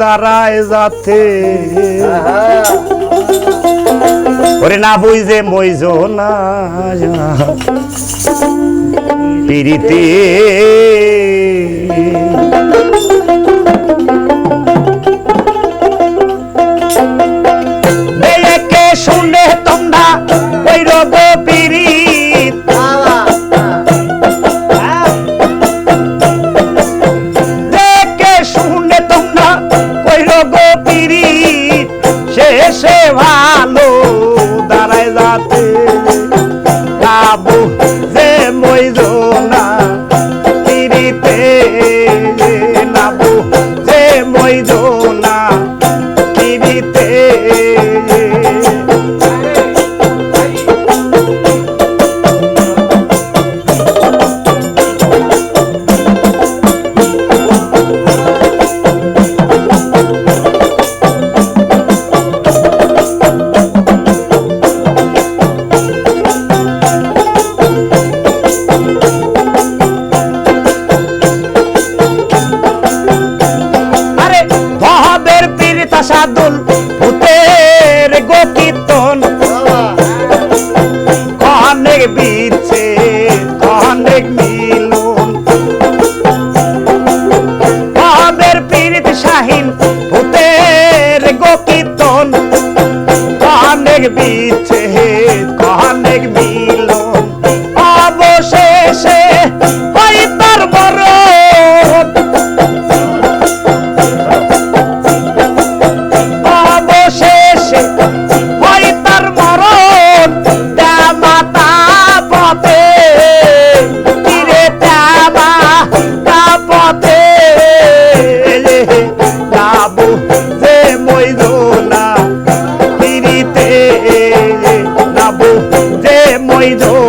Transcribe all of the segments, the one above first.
দাঁড়ায় যাতে। ওরে না যে মইজ না পিরিতে শুনে doido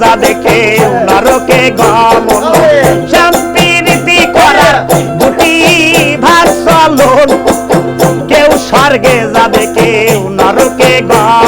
স্বর্গে দেখে নরকে গমন। নীতি করার দুটি চলন। কেউ স্বর্গে যাবে কেউ নরকে গমন।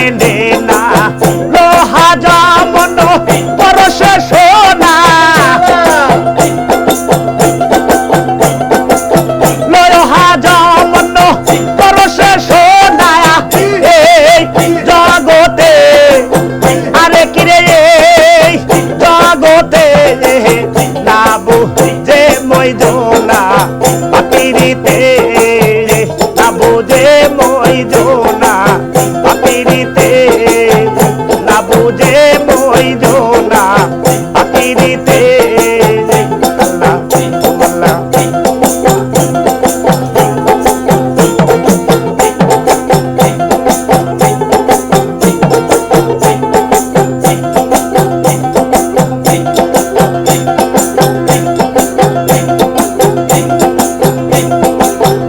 জেনে নে। লোহা যেমন পরশ সোনা। লোহা জমন পরশে সোনা। এই জগতে আরে কিরে এই জগতে না বুঝে মইজনা পাপিরিতে না বুঝে মইজনা পাপিরিতে আল্লাহ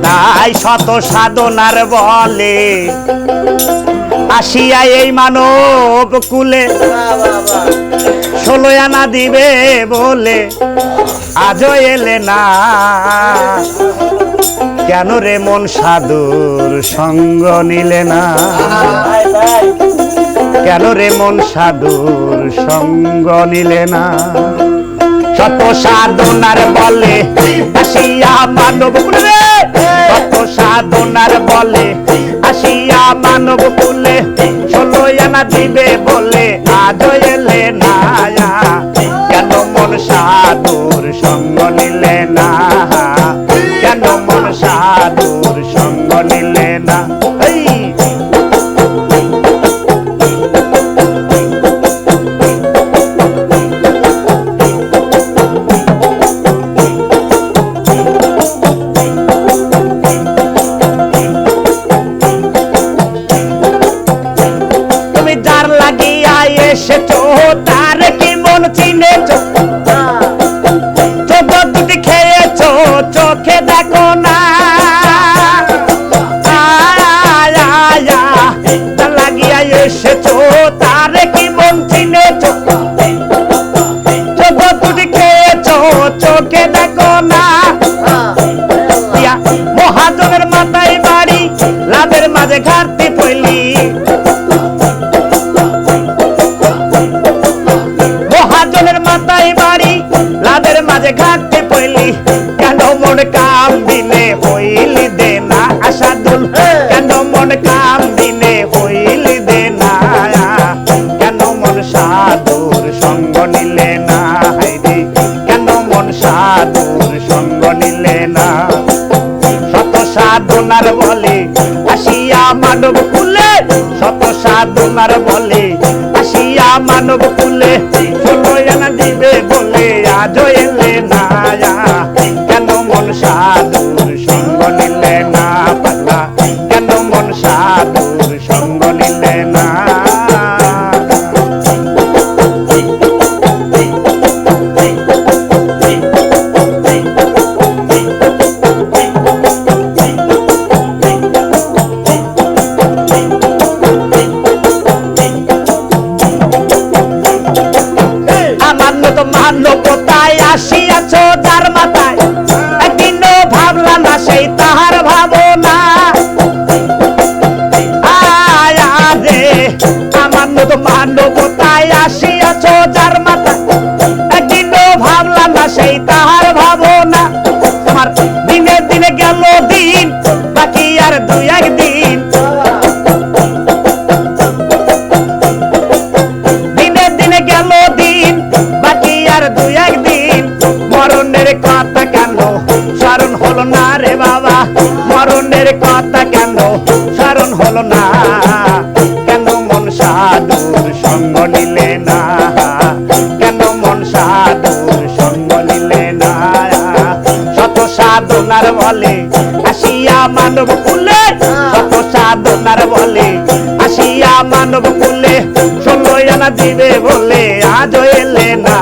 তাই শত সাধনার বলে আসিয়া এই মানব কুলে ষোলো আনা দিবে বলে, আজও এলে না। কেন রে মন সাধুর সঙ্গ নিলে না? কেন রে মন সাধুর সঙ্গ নিলে না? শত সাধনার বলে আসিয়া মানব কুলে শত সাধনার বলে মানব কুলে ষোলো আনা দিবে বলে আজ এলে না কেন মন সাধুর সঙ্গ নিলে না? তার কি মন চিনেছো চোখ দুটি খেয়েছো চোখে মানব কুলে শত সাধনার বলে আসিয়া মানব কুলে ছোট দিবে বলে আজ মরণের কথা কেন? স্মরণ হলো না রে বাবা। মরণের কথা কেন? স্মরণ হলো না। কেন মন সাধুর সঙ্গ নিলে না? কেন মন সাধুর সঙ্গ নিলে না? শত সাধনার বলে আসিয়া মানব কুলে। শত সাধনার বলে আসিয়া মানব কুলে। ষোলো দিবে বলে আজ এলে না।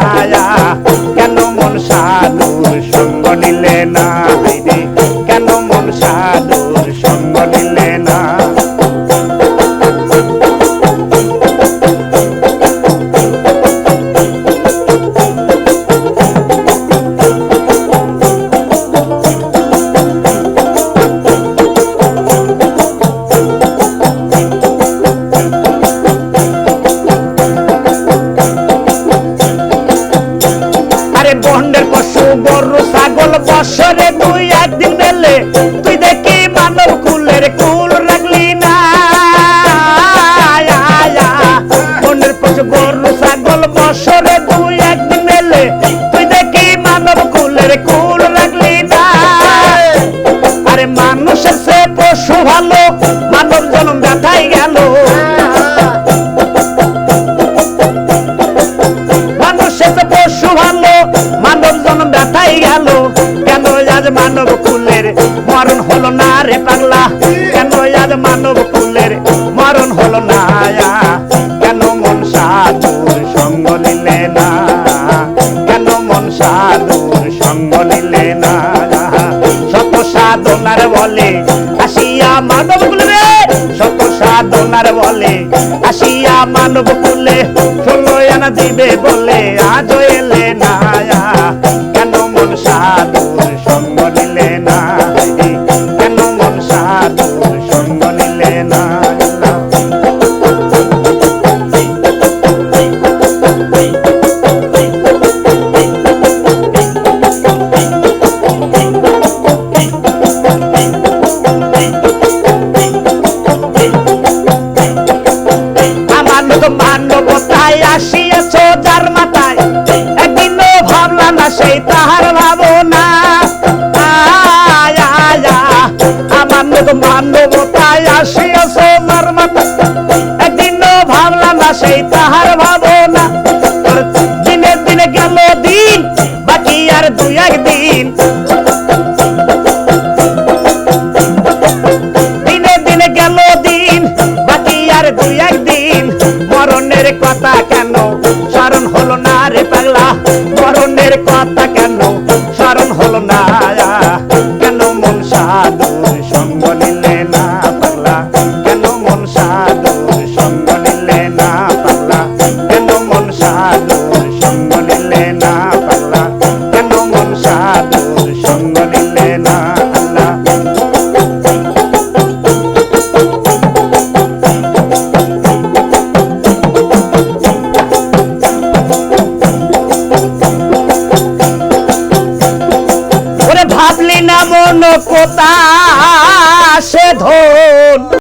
গেল মানব জনম ব্যথাই গেল। সাধনার বলে, আসিয়া মানব কুলে, শত সাধনার বলে, আসিয়া মানব কুলে ষোলো আনা দিবে বলে আজ এলে